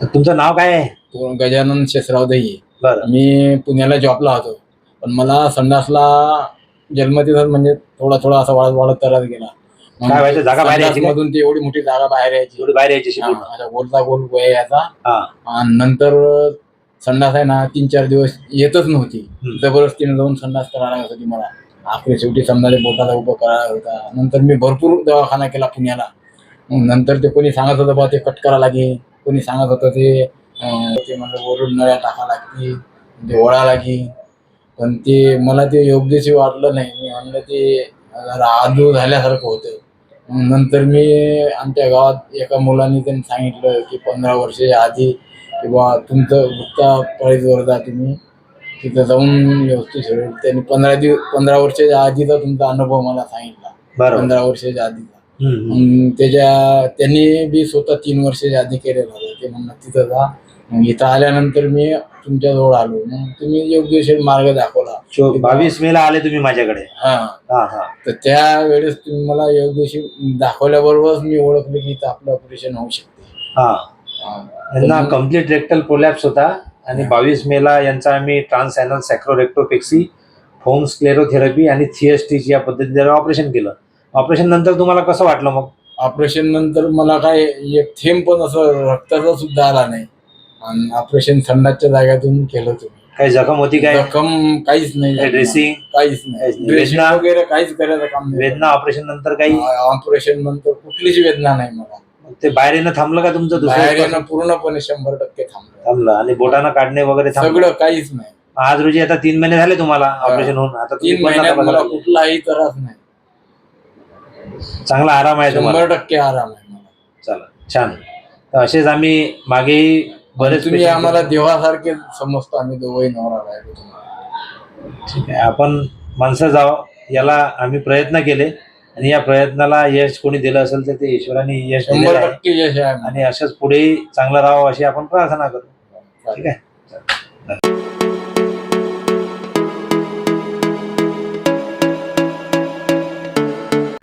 तर तुमचं नाव काय आहे? तो गजानन शेषराव दही. बरं. मी पुण्याला जॉबला होतो. पण मला संडासला जन्मतिथच म्हणजे थोडा थोडा असा वाढत वाढत त्रास गेला. काय व्हायचं? जागा बाहेर यायची काय? मधून ती एवढी मोठी जागा बाहेर यायची. बाहेर यायची हा, असा गोलता गोल वय याचा. हा. आणि नंतर संडास आहे ना तीन चार दिवस येतच नव्हती. हम्म. जबरदस्तीने जाऊन संडास करायला लागत होती मला. आखरी शेवटी समजा बोटाला उभं करायला होता. नंतर मी भरपूर दवाखाना केला पुण्याला. मग नंतर ते कोणी सांगत होतं बा ते कट करा लागे कोणी सांगत होतं ते ते म्हणलं वरून नळ्या टाका लागते ते ओळा लागे पण ते मला ते योग्यशी वाटलं नाही. मी म्हणलं ते आजू झाल्यासारखं होतं नंतर मी आमच्या गावात एका मुलाने त्यांनी सांगितलं की पंधरा वर्षाच्या आधी की बा तुमचं गुप्ता पळीजवर जा तुम्ही. तिथं जाऊन व्यवस्थित सगळं त्यांनी पंधरा दिवस पंधरा वर्षाच्या आधीचा तुमचा अनुभव मला सांगितला. पंधरा वर्षाच्या आधीचा. मग त्याच्या त्यांनी बी स्वतः तीन वर्षाच्या आधी केलेलं होतं. ते म्हणलं तिथं जा. मग इथं आल्यानंतर मी तुमच्याजवळ आलो. मग तुम्ही योग्य मार्ग दाखवला. बावीस मे ला आले तुम्ही माझ्याकडे. हा. तर त्या वेळेस तुम्ही मला योग्यशी दाखवल्याबरोबरच मी ओळखलं की इथं आपलं ऑपरेशन होऊ शकते. हा. यांना कंप्लीट रेक्टल प्रोलॅप्स होता आणि बावीस मे ला यांचा आम्ही trans anal sacrorectopexy foam sclerotherapy आणि थिएस्टीची या पद्धतीने ऑपरेशन केलं. ऑपरेशन नंतर तुम्हाला कसं वाटलं मग? ऑपरेशन नंतर मला काय एक थेंब पण असं रक्ताचा सुद्धा आला नाही. आणि ऑपरेशन थंडाच्या जाग्यातून केलं तुम्ही. काही जखम होती काय? रक्कम काहीच नाही. ड्रेसिंग काहीच नाही. काहीच नाही. ड्रेसिंग वेदना? वगैरे काहीच करायचं काम नाही. वेदना ऑपरेशन नंतर काही? ऑपरेशन नंतर कुठलीच वेदना नाही मला. ते बाहेर येणं थांबलं का तुमचं बाहेर दुसरं? येणं पूर्णपणे शंभर टक्के थांबलं. थांबलं. आणि बोटानं काढणे वगैरे थांबलं? सगळं काहीच नाही. आज रोजी आता तीन महिने झाले तुम्हाला ऑपरेशन होऊन. आता तुम्ही तीन पण आता महिन्यात मला बघा. कुठलाही त्रास नाही. चांगला आराम आहे तुम्हाला? शंभर टक्के आराम आहे मला. चला छान. तर असेच आम्ही मागेही बरेच तुम्ही patient- आम्हाला देवासारखे समजतो आम्ही दोघंही नवरा बायको तुम्हाला. ठीक आहे आपण माणसं जावं याला आम्ही प्रयत्न केले. आणि या प्रयत्नाला यश कोणी दिलं असेल तर ते ईश्वराने यश दिलेलं शंभर आहे. टक्के यश आहे. आणि असंच पुढेही चांगलं राहावं अशी आपण प्रार्थना करू ठीक आहे?